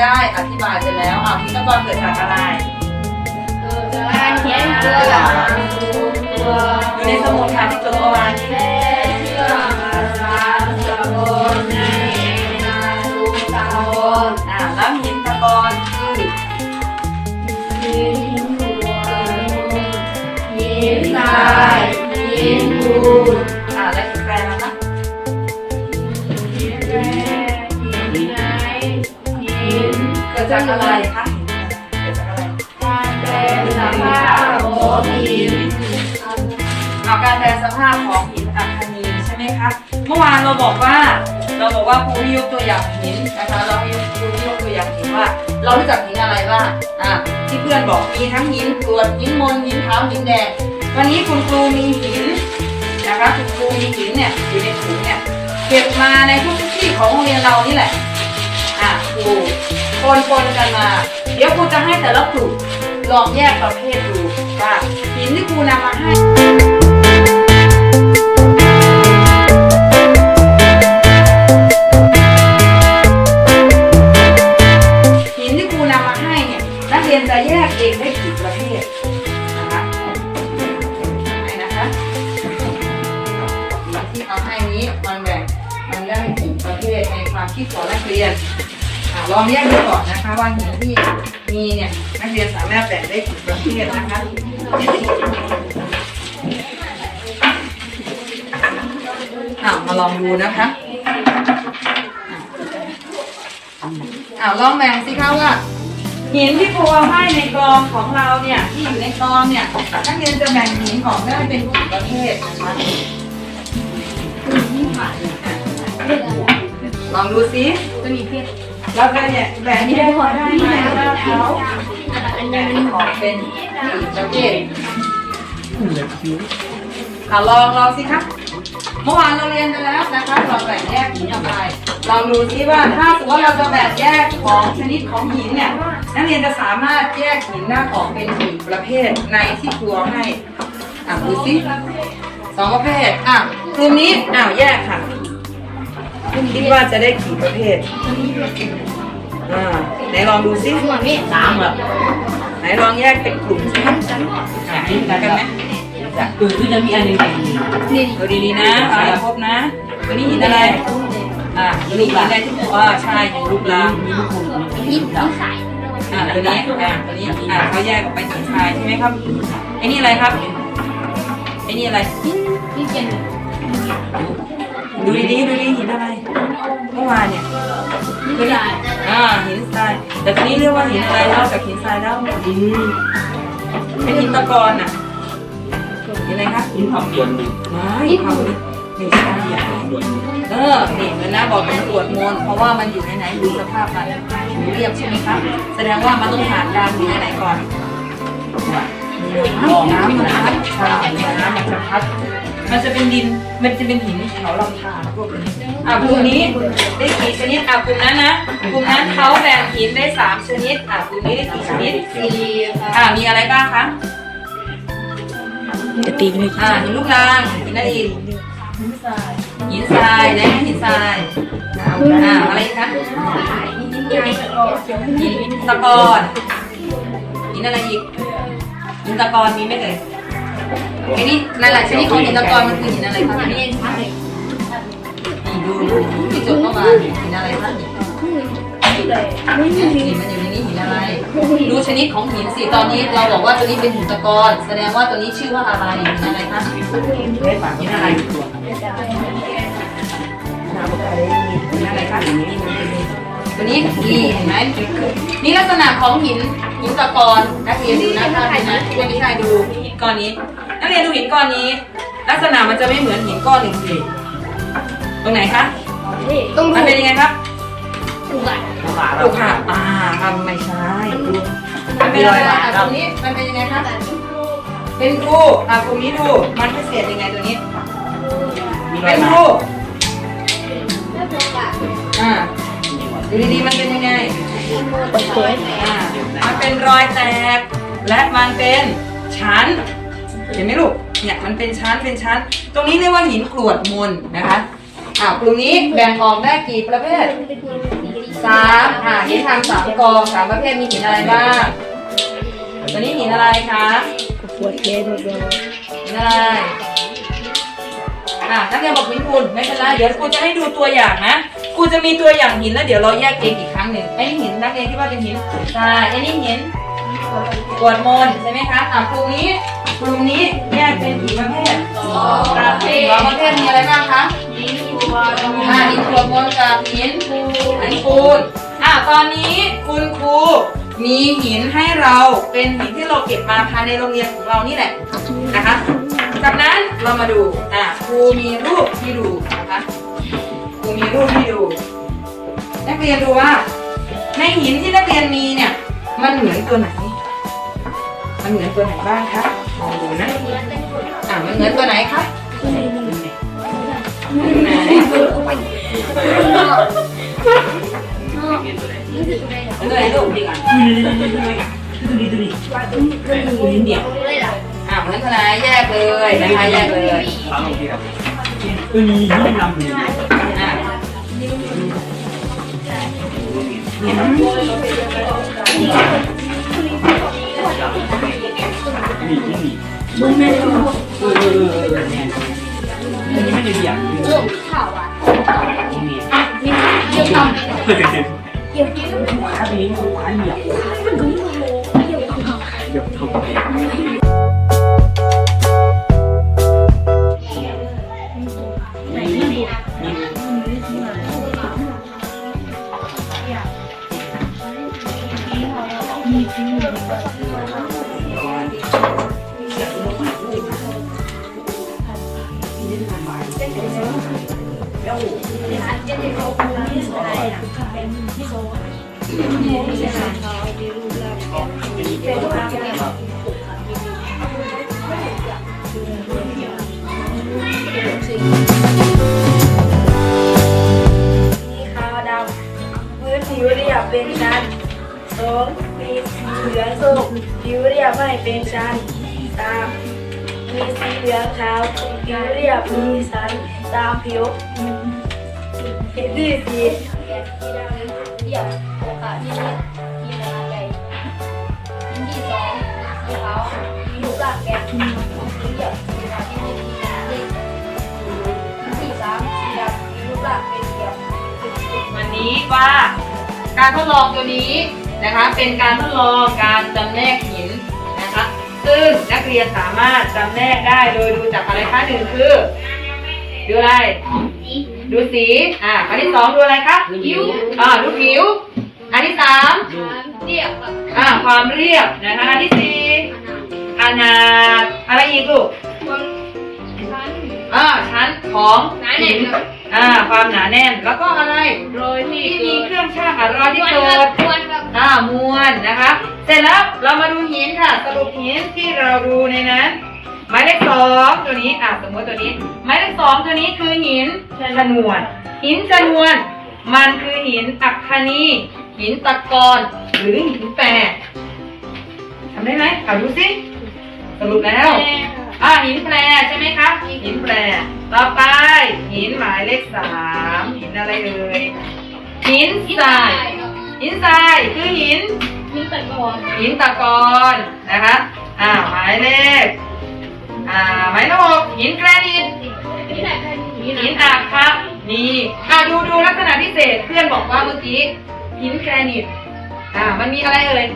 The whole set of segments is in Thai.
ได้อธิบายไปแล้วอ่าหินตะกอนเกิดจากอะไรการเขียนตัวอยู่ในสมุดค่ะที่จดเอาไว้เชื่อมาสามสกุลในนาสุตาวนอ่าแล้วหินตะกอนคือหินหัวหินทรายหินปูนอ่าแล้วหินแปรนะคะ จากอะไรคะเกิดจากอะไรการแปลสภาพของหินเอาการแปลสภาพของหินอัคนีใช่ไหมคะเมื่อวานเราบอกว่า เราบอกว่าครูให้ยกตัวอย่างหินนะคะเราให้ครูให้ยกตัวอย่างหินว่า เรารู้จักหินอะไรบ้างอ่าที่เพื่อนบอกมีทั้งหินกรวดหินมนหินขาหินแดงวันนี้คุณครูมีหินนะคะคุณครูมีหินเนี่ยอยู่ในถุงเนี่ยเก็บมาในทุกที่ของโรงเรียนเรานี่แหละอะครู คนปนๆกันมา เดี๋ยวครูจะให้แต่ละกลุ่มลองแยกประเภทดูว่าหินที่ครูนำมาให้ มีเนี่ยนักเรียนสามารถแบ่งได้กี่ประเภทนะคะอะมาลองดูนะคะอ่าลองแบ่งสิคะว่าหินที่ครูเอาให้ในกองของเราเนี่ยที่อยู่ในกองเนี่ยนักเรียนจะแบ่งหินออกได้เป็นกี่ประเภทนะคะลองดูสิจะมีเพศ เราจะเนี่ยแบ่งแยกได้ไหมว่าเขาแบ่งออเป็นกี่ประเภทอ่าลองลองสิคะเมื่อวานเราเรียนไปแล้วนะคะเราแบ่งแยกหินออกไปลองดูซิว่าถ้าสมมติว่าเราจะแบ่งแยกของชนิดของหินเนี่ยนักเรียนจะสามารถแยกหินได้าออกเป็นกี่ประเภทในที่ครัวให้อะดูสิสองประเภทอะกลุ่มนี้อ้าวแยกค่ะ คิดว่าจะได้กี่ประเภทอ่าไหนลองดูซิส่วนนี้สามเหรอไหนลองแยกเป็นกลุ่มสิคะอะเห็นกันไหมคือคือจะมีอันหนึงเป็นนี่ดูดีๆนะเอาอย่าพบนะตัวนี้หินอะไร อ่าตัวนี้หินอะไรที่บอกว่าใช่หินรูปร่างมีลูกคงมีหินที่ใส่อ่าตัวนี้อ่าตัวนี้อ่าเขาแยกออกไปหินทรายใช่ไหมครับไอ้นี่อะไรครับไอ้นี่อะไรที่เป็น ดูดีๆดูดีหินอะไรเมื่อวานเนี่ยที่ใส่อ่าหินทราย แต่ตัวนี้เรียกว่าหินอะไรนอกจากหินทรายแล้วอืมเป็นหินตะกอนอะหินอะไรครับนี่ทำส่วนหนึ่งไม่ทำไม่ใช่อะส่วนหนึ่งเออนี่เห็นนะบอกเป็นตรวจมนต์เพราะว่ามันอยู่ในไหนดูสภาพมันผิวเรียบใช่ไหมครับ แสดงว่ามันต้องผ่านการอยู่ในไหนก่อนน้ำน้ำมันพัดใช่น้ำมันจะพัด มันจะเป็นดิน มันจะเป็นหินเขาลำธารพวกนี้อะกลุ่มนี้ได้กี่ชนิด อะกลุ่มนั้นนะ กลุ่มนั้นเขาแบ่งหินได้สามชนิด อะกลุ่มนี้ได้กี่ชนิดสี่อะมีอะไรบ้างคะจะตีไม่อ่าหินลูกรังหินอะไรอีกหินทราย หินทรายได้ไหมหินทรายอ่าอ่าอะไรอีกคะหินตะกอนหินอะไรอีกหินตะกอนมีไหมเอ่ย ไอ้นี่หลายๆชนิดของหินตะกอนมันคือหินอะไรคะอันนี่นี้ใช่ดูดูที่จุดเข้ามาหินอะไรคะหินมันอยู่ในนี้หินอะไรดูชนิดของหินสิตอนนี้เราบอกว่าตัวนี้เป็นหินตะกอนแสดงว่าตัวนี้ชื่อว่าอะไรหินอะไรคะหินอะไรนี่อะไรคะตัวนี้นี่เห็นไหมนี่ลักษณะของหินหินตะกอนนักเรียนดูนะคะดูนะไม่ใช่ดูหินก้อนนี้ เรียนดูหินก้อนนี้ ลักษณะมันจะไม่เหมือนหินก้อนหนึ่งสิตรงไหนคะต้องมันเป็นยังไงครับถูกอะดูค่ะอ่าครับไม่ใช่ดูมันเป็นอะไรอะตรงนี้มันเป็นยังไงคะเป็นรูอะตรงนี้ดูมันพิเศษยังไงตัวนี้มีรอเป็ยนมารูอ่าดูดีๆมันเป็นยังไงอ่ามันเป็นรอยแตกและมันเป็นชั้น เห็นไหมลูก เนี่ยมันเป็นชั้นเป็นชั้น ตรงนี้เรียกว่าหินกรวดมนนะคะ อ่ากลุ่มนี้แบ่งออกได้กี่ประเภทสามอ่าหินทางสามกองสามประเภทมีหินอะไรบ้างตัวนี้หินอะไรคะปวดเท้วดร้อนหินอะไรอ่านักเรียนบอกหินปูนไม่เป็นไรเดี๋ยวครูจะให้ดูตัวอย่างนะครูจะมีตัวอย่างหินแล้วเดี๋ยวเราแยกเองอีกครั้งหนึ่งไอ้นี่หินนักเรียนที่ว่าเป็นหินใช่ไอ้นี่หินกวดมนใช่ไหมคะอ่ากลุ่มนี้ กลุ่มนี้แยกเป็นกี่ประเภทสองประเภทสองประเภทมีอะไรบ้างคะยิงตัวอ่าหินกรวดมนต์กับหินปูนหินปูนอ่าตอนนี้คุณครูมีหินให้เราเป็นหินที่เราเก็บมาภายในโรงเรียนของเรานี่แหละนะคะจากนั้นเรามาดูอะครูมีรูปให้ดูนะคะครูมีรูปให้ดู นักเรียนดูว่า ในหินที่นักเรียนมีเนี่ย มันเหมือนตัวไหน มันเหมือนตัวไหนบ้างคะ ลองดูนะอะมันเหมือนตัวไหนคะตัวไหนตัวไหนลูกดีก่อนดูดิดูดิดูดิเดียวอะเหมือนตัวไหนแยกเลยนะคะแยกเลยฟังทีครับตัวนี้ยิ่งลำเลยอะนี่งไม่าเนี่ย อันนี้ไม่ได้เดียวเรื่องข่าวอะนี่มีเกี่ยวกับ เรียบเป็นชั้นสองมีสีเหลืองส้มผิวเรียบไม่เป็นชั้นสาม มีสีเหลืองขาวผิวเรียบมีสันตามผิวผิวที่สีเดี่ยวโอกาสที่นี่มีขนาดใหญ่ชิ้นที่สองสีขาวมีรูปร่างแกนสีเดี่ยวสีขาวที่นี่มีขนาดเล็กชิ้นที่สามสีดำมีรูปร่างเป็นเดี่ยววันนี้ว่า การทดลองตัวนี้นะคะ เป็นการทดลองการจำแนกหินนะคะ ซึ่งนักเรียนสามารถจำแนกได้โดยดูจากอะไรคะหนึ่งคือ ดูอะไร ดูสี อ่าอันที่สองดูอะไรคะผิวอ่าดูผิว อันที่สามเดี่ยวกับอ่าความเรียบนะคะอันที่สี่ขนาดอะไรอีกลูกความชั้นอ่าชั้นของหนาแน่น อ่า ความหนาแน่น แล้วก็อะไรโรยที่ที่เกิมีดเครื่องช่างอะรอยที่ควรเกิครัดบควรครับอ่ามวลนะคะ เสร็จแล้วเรามาดูหินค่ะ สรุปหินที่เราดูในนั้นหมายเลขสองตัวนี้อะสมมติตัวนี้หมายเลขสองตัวนี้คือหินชนวนหินชนวน มันคือหินอัคคนีหินตะกอนหรือหินแปรทำได้ไหมเอาดูสิสรุปแล้ว อ่าหินแปรใช่ไหมคะหินแปรต่อไป หินหมายเลขสามหินอะไรเอ่ยหินทรายหินทรายคือหิน มีแต่ก่อนหินตะกอนนะคะอ่าหมายเลขอ่าหมายเลขหกหินแกรนิตนี่แหละแค่นี้หินนะอาบครับนี่อ่าดูดูลักษณะพิเศษเพื่อนบอกว่าเมื่อกี้หินแกรนิตอ่ามันมีอะไรเอ่ย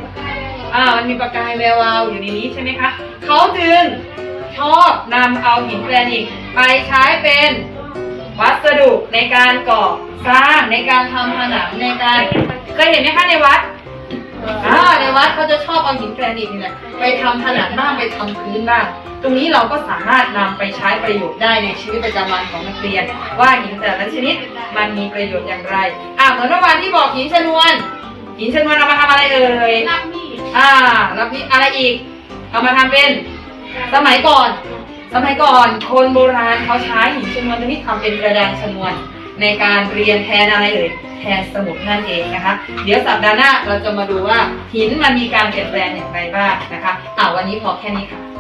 อ่ามันมีประกายแวววาวอยู่ในนี้ใช่ไหมคะเขาจึงชอบนำเอาหินแกรนิตไปใช้เป็น วัสดุในการก่อสร้างในการทำผนังในการเคยเห็นไหมคะในวัดอ่าในวัดเขาจะชอบเอาหินแกรนิตนี่แหละไปทำผนังบ้างไปทำพื้นบ้างตรงนี้เราก็สามารถนำไปใช้ประโยชน์ได้ในชีวิตประจำวันของนักเรียน ว่าหินแต่ละชนิดมันมีประโยชน์อย่างไรอ่าเหมือนเมื่อวานที่บอกหินชนวน หินชนวนเอามาทำอะไรเอ่ยรับนี่อ่าแล้วนี่อะไรอีกเอามาทำเป็นสมัยก่อน สมัยก่อนคนโบราณเขาใช้หินชนวนตัวนี้ทำเป็นกระดานชนวนในการเรียนแทนอะไรเอ่ยแทนสมุดนั่นเองนะคะ เดี๋ยวสัปดาห์หน้าเราจะมาดูว่าหินมันมีการเปลี่ยนแปลงอย่างไรบ้างนะคะอ่าวันนี้พอแค่นี้ค่ะ